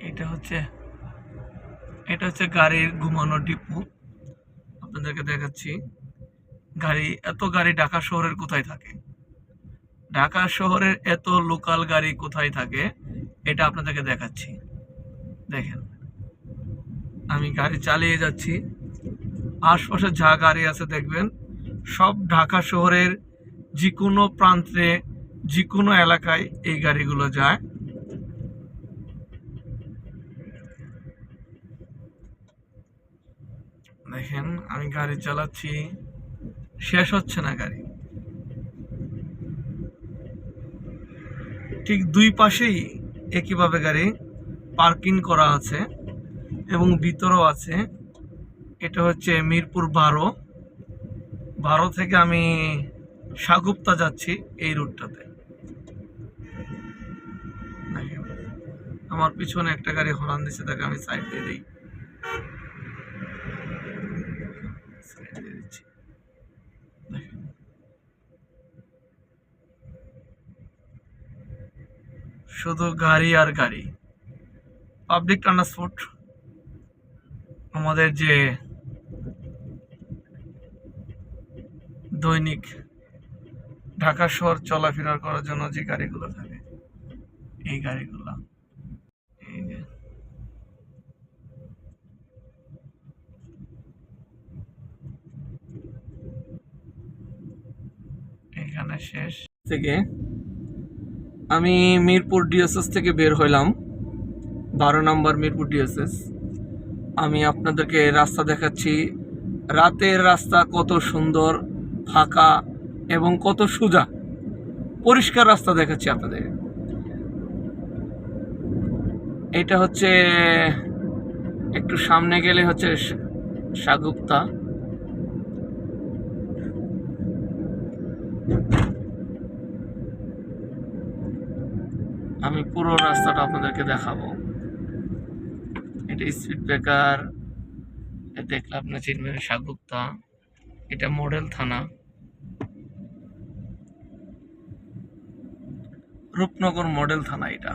এটা হচ্ছে এটা হচ্ছে গাড়ির ঘুমানো ডিপু। আপনাদেরকে দেখাচ্ছি। গাড়ি, এত গাড়ি ঢাকা শহরের কোথায় থাকে? ঢাকা শহরের এত লোকাল গাড়ি কোথায় থাকে? এটা আপনাদেরকে দেখাচ্ছি। দেখেন, আমি গাড়ি চালিয়ে যাচ্ছি। আশপাশে যা গাড়ি আছে দেখবেন, সব ঢাকা শহরের যে কোনো প্রান্তে যে কোনো এলাকায় এই গাড়িগুলো যায়। দেখেন, আমি গাড়ি চালাচ্ছি, শেষ হচ্ছে না গাড়ি। ঠিক দুই পাশেই একইভাবে গাড়ি পার্কিং করা আছে এবং ভিতরও আছে। এটা হচ্ছে মিরপুর বারো। বারো থেকে আমি সাগুপ্তা যাচ্ছি এই রুটটাতে। আমার পিছনে একটা গাড়ি হরান দিচ্ছে তাকে আমি সাইড দিয়ে দিই সাইড দিয়ে দিচ্ছি দেখেন। শুধু গাড়ি আর গাড়ি। পাবলিক ট্রান্সপোর্ট আমাদের যে দৈনিক ঢাকা শহর চলাফেরা করার জন্য যে গাড়িগুলো থাকে, এই গাড়িগুলো। এই যে। এখানে শেষ। থেকে আমি মিরপুর ডিএসএস থেকে বের হইলাম। বারো নম্বর মিরপুর ডিএসএস আমি আপনাদেরকে রাস্তা দেখাচ্ছি। রাতের রাস্তা কত সুন্দর, ফাঁকা এবং কত সোজা। পরিষ্কার রাস্তা দেখাচ্ছি আপনাদের। এটা হচ্ছে, একটু সামনে গেলে হচ্ছে সাগুপ্তা আমি পুরো রাস্তাটা আপনাদেরকে দেখাবো। এটা স্পিড ব্রেকার দেখলে আপনার চিনবেন সাগুপ্তা। এটা মডেল থানা। রূপনগর মডেল থানা এটা।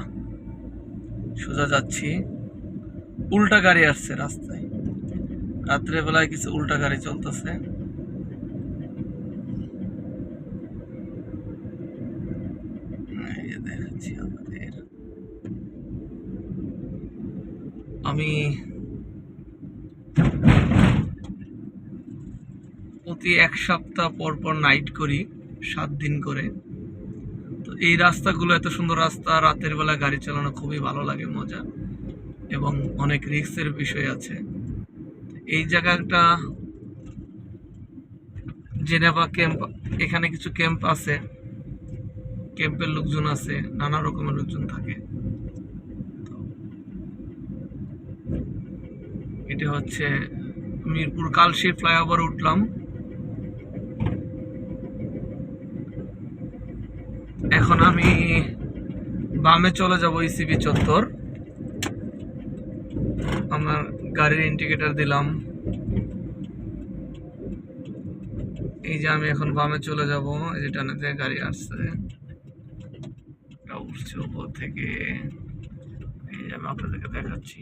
সোজা যাচ্ছি। উল্টা গাড়ি আসছে রাস্তায়। রাত্রেবেলায় কিছু উল্টা গাড়ি চলতেছে এই যে দেখাচ্ছি আপনাদের আমি প্রতি এক সপ্তাহ পর পর নাইট করি, সাত দিন করে। তো এই রাস্তাগুলো, এত সুন্দর রাস্তা, রাতের বেলা গাড়ি চালানো খুবই ভালো লাগে, মজা। এবং অনেক রিস্কের বিষয় আছে। এই জায়গাটা জেনেভা ক্যাম্প এখানে কিছু ক্যাম্প আছে। ক্যাম্পের লোকজন আছে, নানা রকমের লোকজন থাকে। এটা হচ্ছে মিরপুর কালশি ফ্লাইওভার উঠলাম। এখন আমি বামে চলে যাব ইসিবি চত্বর। আমার গাড়ির ইন্ডিকেটার দিলাম। এই যে আমি এখন বামে চলে যাব, এই যে থেকে গাড়ি আসছে। উঠছে উপর থেকে। এই যে আমি আপনাদেরকে দেখাচ্ছি।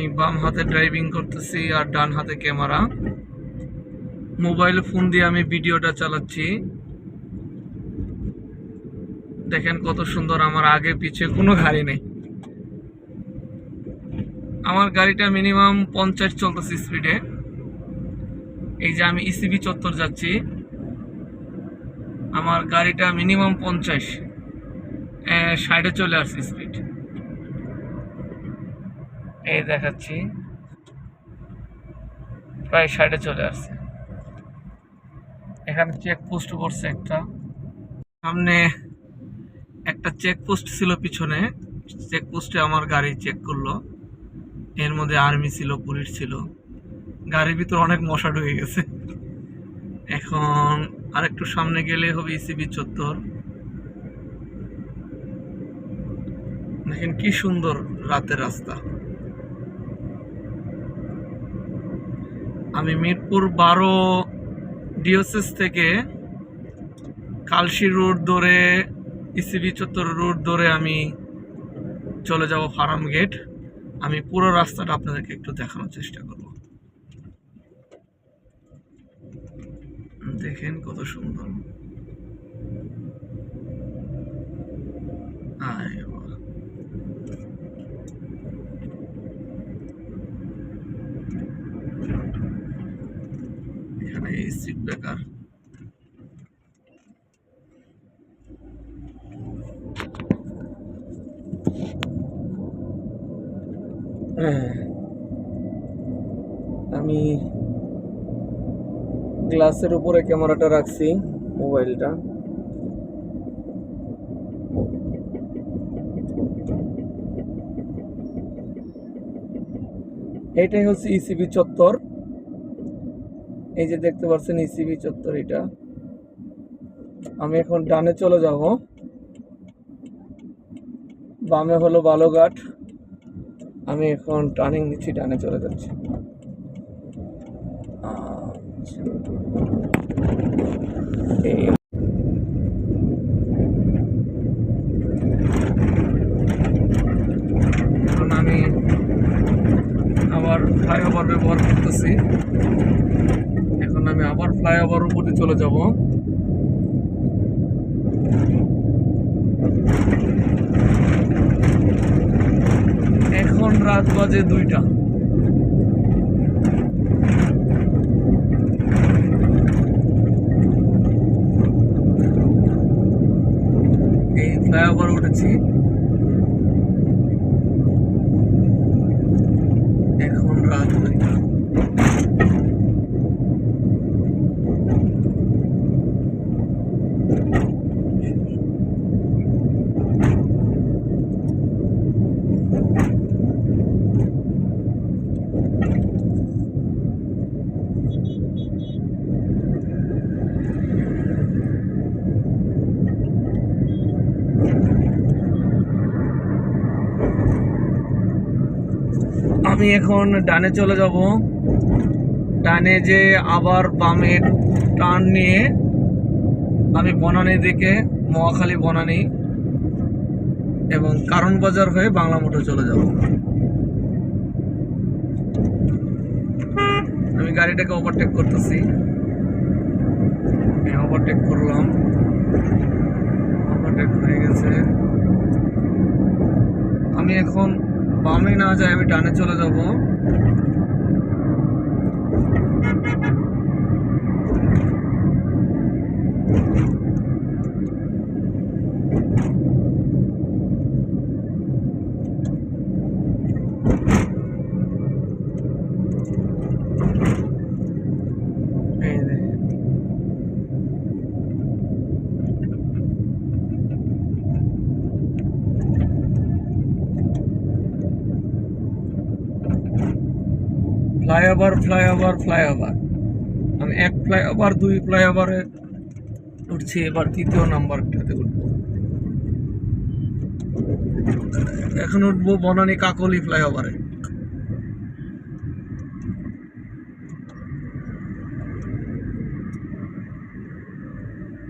আমি বাম হাতে ড্রাইভিং করতেছি আর ডান হাতে ক্যামেরা মোবাইল ফোন দিয়ে আমি ভিডিওটা চালাচ্ছি। দেখেন কত সুন্দর আমার আগে পিছে কোনো গাড়ি নেই। আমার গাড়িটা মিনিমাম পঞ্চাশ চলতেছে স্পিডে এই যে আমি ইসিবি চত্বর যাচ্ছি। আমার গাড়িটা মিনিমাম পঞ্চাশ। সাইডে চলে আসছে স্পিড এই দেখাচ্ছি। প্রায় সাইডে চলে আসছে। এখানে চেক পোস্ট করছে একটা। সামনে একটা চেক পোস্ট ছিল পিছনে। চেক পোস্টে আমার গাড়ি চেক করল। এর মধ্যে আর্মি ছিল পুলিশ ছিল। গাড়ির ভিতর অনেক মশা ঢুকে গেছে। এখন আরেকটু সামনে গেলে হবে ইসিবি চত্বর। দেখেন কি সুন্দর রাতের রাস্তা। আমি মিরপুর বারো ডিওসিস থেকে কালশি রোড ধরে ইসিবি চত্বর রোড ধরে আমি চলে যাব ফার্ম গেট। আমি পুরো রাস্তাটা আপনাদেরকে একটু দেখানোর চেষ্টা করব। দেখেন কত সুন্দর। আয় এখানে স্ট্রিট বেকার হ্যাঁ। আমি গ্লাসের উপরে ক্যামেরাটা রাখছি মোবাইলটা এটাই হচ্ছে ইসিবি চত্বর। এই যে দেখতে পাচ্ছেন ইসিবি চত্বর এটা। আমি এখন ডানে চলে যাব। বামে হলো বালুঘাট আমি এখন টার্নিং নিচ্ছি ডানে চলে যাচ্ছি। এই- এখন আমি আবার ফ্লাইওভার ব্যবহার করতেছি এখন আমি আবার ফ্লাইওভার চলে যাব। এখন রাত বাজে দুইটা। এই ফ্লাইওভার উঠেছি এখন রাত দুইটা আমি এখন ডানে চলে যাব। ডানে যে আবার বামে টার্ন নিয়ে আমি বনানি দিকে, মহাখালী বনানি এবং কারণ বাজার হয়ে বাংলা মোটর চলে যাব। আমি গাড়িটাকে ওভারটেক করতেছি। ওভারটেক করলাম। ওভারটেক হয়ে গেছে। আমি এখন বামে না যাই আমি ডানে চলে যাব এই দেখেন। Flyover flyover flyover. আমি এক ফ্লাইওভার, দুই ফ্লাইওভারে উঠছি, এবার তৃতীয় নাম্বারটাতে উঠবো। এখন উঠবো বনানী কাকলি ফ্লাইওভারে।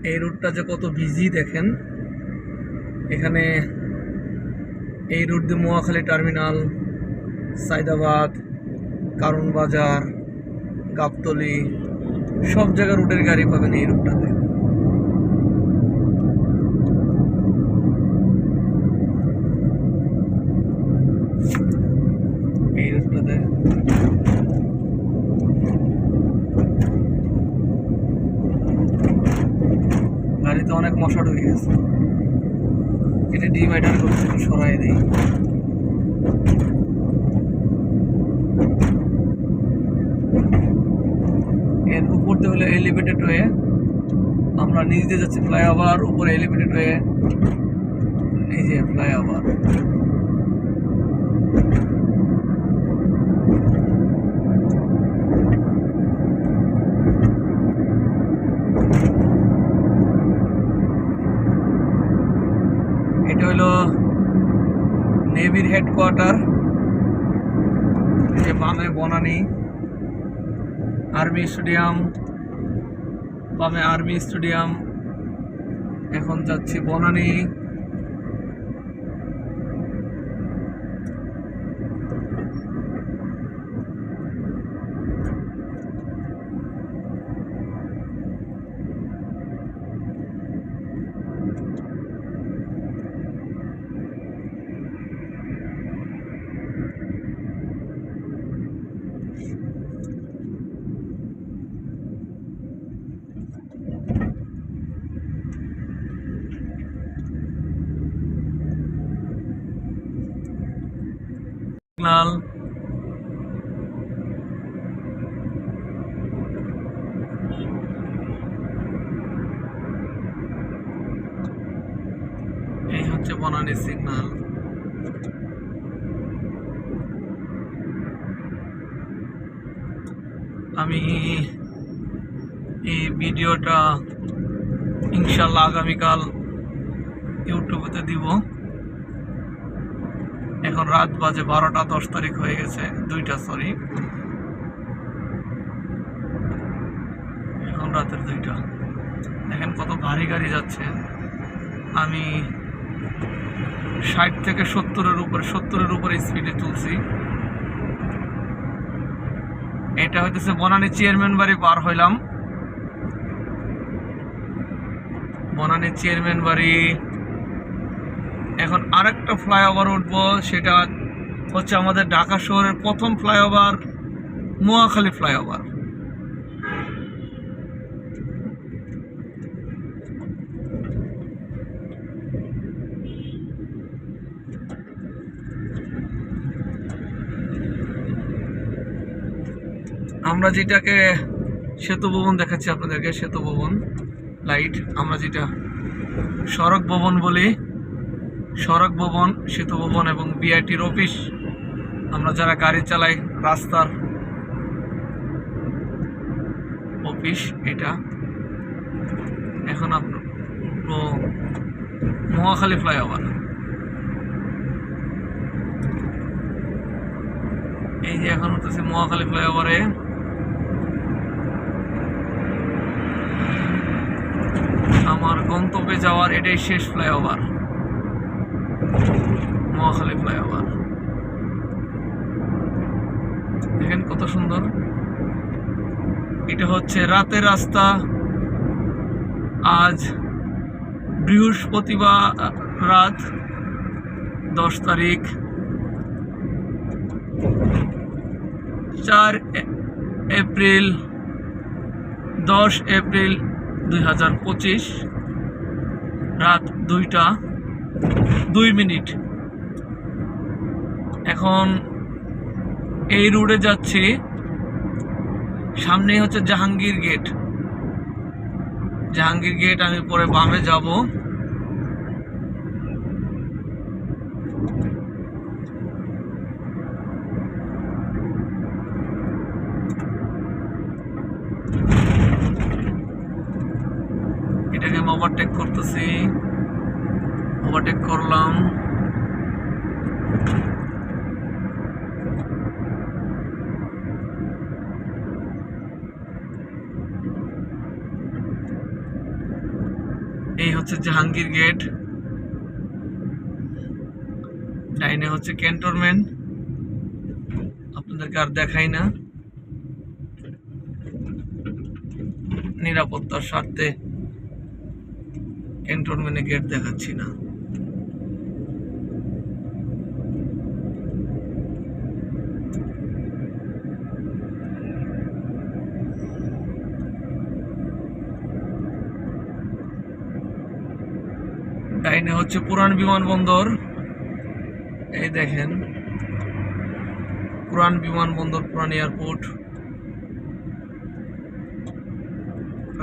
এই রুটটা যে কত বিজি দেখেন। এখানে এই রুট দিয়ে মোয়াখালী টার্মিনাল, সাইদাবাদ কারণ বাজার গাবতলি, সব জায়গার রুটের গাড়ি পাবেন এই রুটটাতে এই রুটটাতে গাড়িতে অনেক মশা ঢুকে গেছে। এটা ডিভাইডার করছে সরাই দিই। দিয়ে হলো এলিভেটেড হয়ে আমরা নিচ দিয়ে যাচ্ছি ফ্লাইওভার উপরে এলিভেটেড হয়ে এই যে ফ্লাইওভার এটা নেভির হেডকোয়ার্টার যে বনানী আর্মি স্টেডিয়াম বামে আর্মি স্টেডিয়াম। এখন যাচ্ছি বনানী। সিগনাল এই হচ্ছে বনানী সিগনাল আমি এই ভিডিওটা ইনশাল্লাহ আগামীকাল ইউটিউবেতে দিব। এখন রাত বাজে বারোটা, দশ তারিখ হয়ে গেছে, দুইটা সরি এখন রাতের দুইটা। দেখেন কত ভারী গাড়ি যাচ্ছে। আমি ষাট থেকে সত্তরের উপরে সত্তরের উপরে স্পিডে তুলছি। এটা হইতেছে বনানী চেয়ারম্যান বাড়ি পার হইলাম। বনানী চেয়ারম্যান বাড়ি এখন আরেকটা ফ্লাইওভার উঠবো, সেটা হচ্ছে আমাদের ঢাকা শহরের প্রথম ফ্লাইওভার মোয়াখালী ফ্লাইওভার আমরা যেটাকে সেতু ভবন দেখাচ্ছি আপনাদেরকে, সেতু ভবন লাইট আমরা যেটা সড়ক ভবন বলি সড়ক ভবন, সেতু ভবন এবং বিআইটির অফিস। আমরা যারা গাড়ি চালাই, রাস্তার অফিস এটা। এখন আপনার মহাখালী ফ্লাইওভার। এই যে এখন হতেছে মহাখালী ফ্লাইওভারে। আমার গন্তব্যে যাওয়ার এটাই শেষ ফ্লাইওভার। মহাখালী ফ্লাইওভার দেখেন কত সুন্দর। এটা হচ্ছে রাতের রাস্তা। আজ বৃহস্পতিবার, রাত দশ তারিখ। চার এপ্রিল, দশ এপ্রিল দুই হাজার পঁচিশ। রাত দুইটা, দুই মিনিট। এখন এই রোডে যাচ্ছি। সামনেই হচ্ছে জাহাঙ্গীর গেট জাহাঙ্গীর গেট আমি পরে বামে যাব এটাকে আমি ওভারটেক করতেছি ওভারটেক করলাম এই হচ্ছে জাহাঙ্গীর গেট। ডাইনে হচ্ছে ক্যান্টনমেন্ট। আপনাদেরকে আর দেখাই না। নিরাপত্তার স্বার্থে ক্যান্টনমেন্টে গেট দেখাচ্ছি না। ডাইনে হচ্ছে পুরান বিমানবন্দর। এই দেখেন, পুরান বিমানবন্দর, পুরান এয়ারপোর্ট।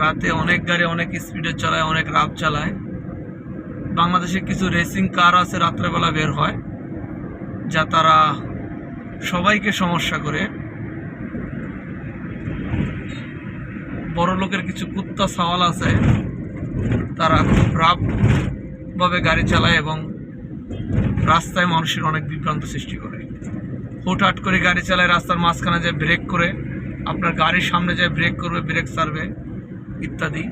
রাতে অনেক গাড়ি অনেক স্পিডে চালায়, অনেক রাত চালায়। বাংলাদেশে কিছু রেসিং কার আছে, রাত্রেবেলা বের হয়, যা তারা সবাইকে সমস্যা করে। বড় লোকের কিছু কুত্তা, সওয়াল আছে, তারা খুব রাফ ভাবে গাড়ি চালায় এবং রাস্তায় মানুষের অনেক বিভ্রান্ত সৃষ্টি করে। হুটহাট করে গাড়ি চালায়, রাস্তার মাঝখানে যে ব্রেক করে, আপনার গাড়ির সামনে যায় ব্রেক করবে ব্রেক সারবে ইত্যাদি।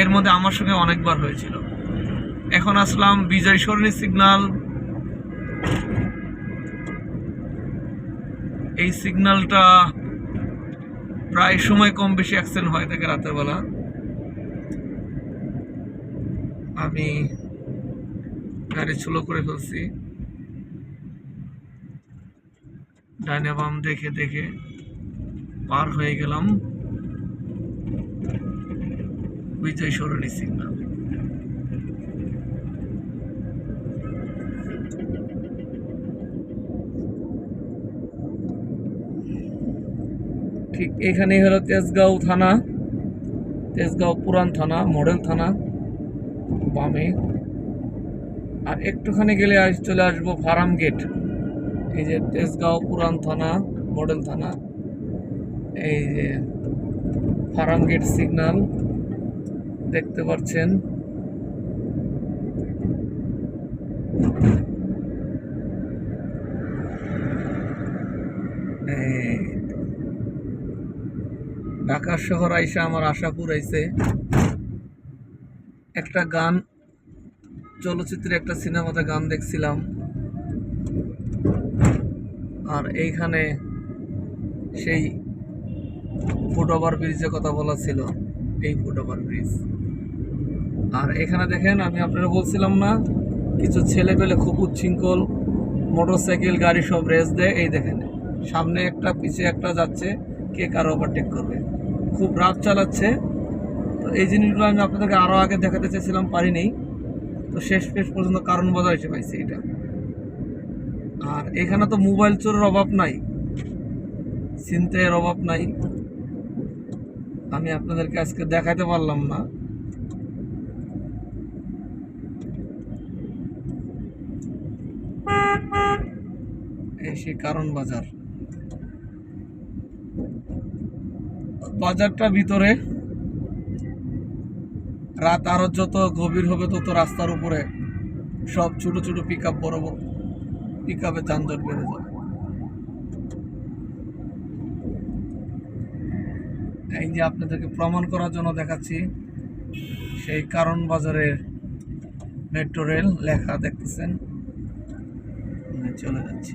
এর মধ্যে আমার সঙ্গে অনেকবার হয়েছিল। এখন আসলাম বিজয় সরণি সিগনাল এই সিগনালটা প্রায় সময় কম বেশি অ্যাক্সিডেন্ট হয়ে থাকে রাতের বেলা। আমি গাড়ি স্লো করে ফেলছি। ডাইনে বাম দেখে দেখে পার হয়ে গেলাম। বিজয় সরণি সিগন্যাল ঠিক এখানেই হলো তেজগাঁও থানা। তেজগাঁও পুরান থানা, মডেল থানা। বামে আর একটুখানি গেলে আস চলে আসব ফার্ম গেট। এই যে তেজগাঁও পুরান থানা, মডেল থানা। এই যে ফার্ম গেট সিগন্যাল দেখতে পাচ্ছেন। ঢাকা শহর আইসা আমার আশাপুর আইসে। একটা গান চলচ্চিত্রে একটা সিনেমাতে গান দেখছিলাম। আর এইখানে সেই ফুটওভার ব্রিজের কথা বলা ছিল, এই ফুটওভার ব্রিজ। আর এখানে দেখেন, আমি আপনারা বলছিলাম না, কিছু ছেলে পেলে খুব উচ্ছৃঙ্খল মোটরসাইকেল, গাড়ি সব রেস দেয়। এই দেখেন, সামনে একটা, পিছে একটা যাচ্ছে, কে কার ওভারটেক করবে। খুব রাত চালাচ্ছে। তো এই জিনিসগুলো আমি আপনাদেরকে আরও আগে দেখাতে চেয়েছিলাম, পারিনি। তো শেষ শেষ পর্যন্ত কারণ বাজার এসে পাইছি এটা আর এখানে তো মোবাইল চোরের অভাব নাই চিন্তায়ের অভাব নাই। আমি আপনাদেরকে আজকে দেখাতে পারলাম না। সেই কারণ বাজার। বাজারটা ভিতরে। রাত আরও যত গভীর হবে তত রাস্তার উপরে সব ছোট ছোট পিক আপ বড় বড় পিক আপে যানজট বেড়ে যাবে। এই যে আপনাদেরকে প্রমাণ করার জন্য দেখাচ্ছি, সেই কারণ বাজারের মেট্রো রেল লেখা দেখতেছেন। চলে যাচ্ছি।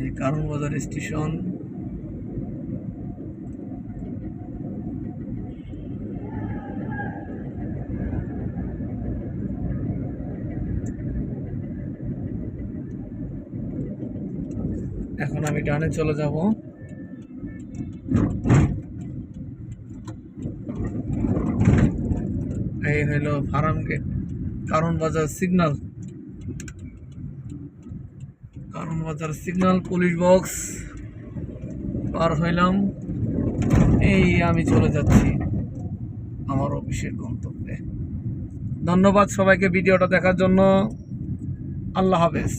এই কারণ বাজার স্টেশন। এখন আমি ডানে চলে যাব। এই হইল ফার্ম গেট, কারণ বাজার সিগন্যাল কারণ বাজার সিগন্যাল পুলিশ বক্স, পার হইলাম। এই আমি চলে যাচ্ছি আমার অফিসের গন্তব্যে। ধন্যবাদ সবাইকে ভিডিওটা দেখার জন্য। আল্লাহ হাফেজ।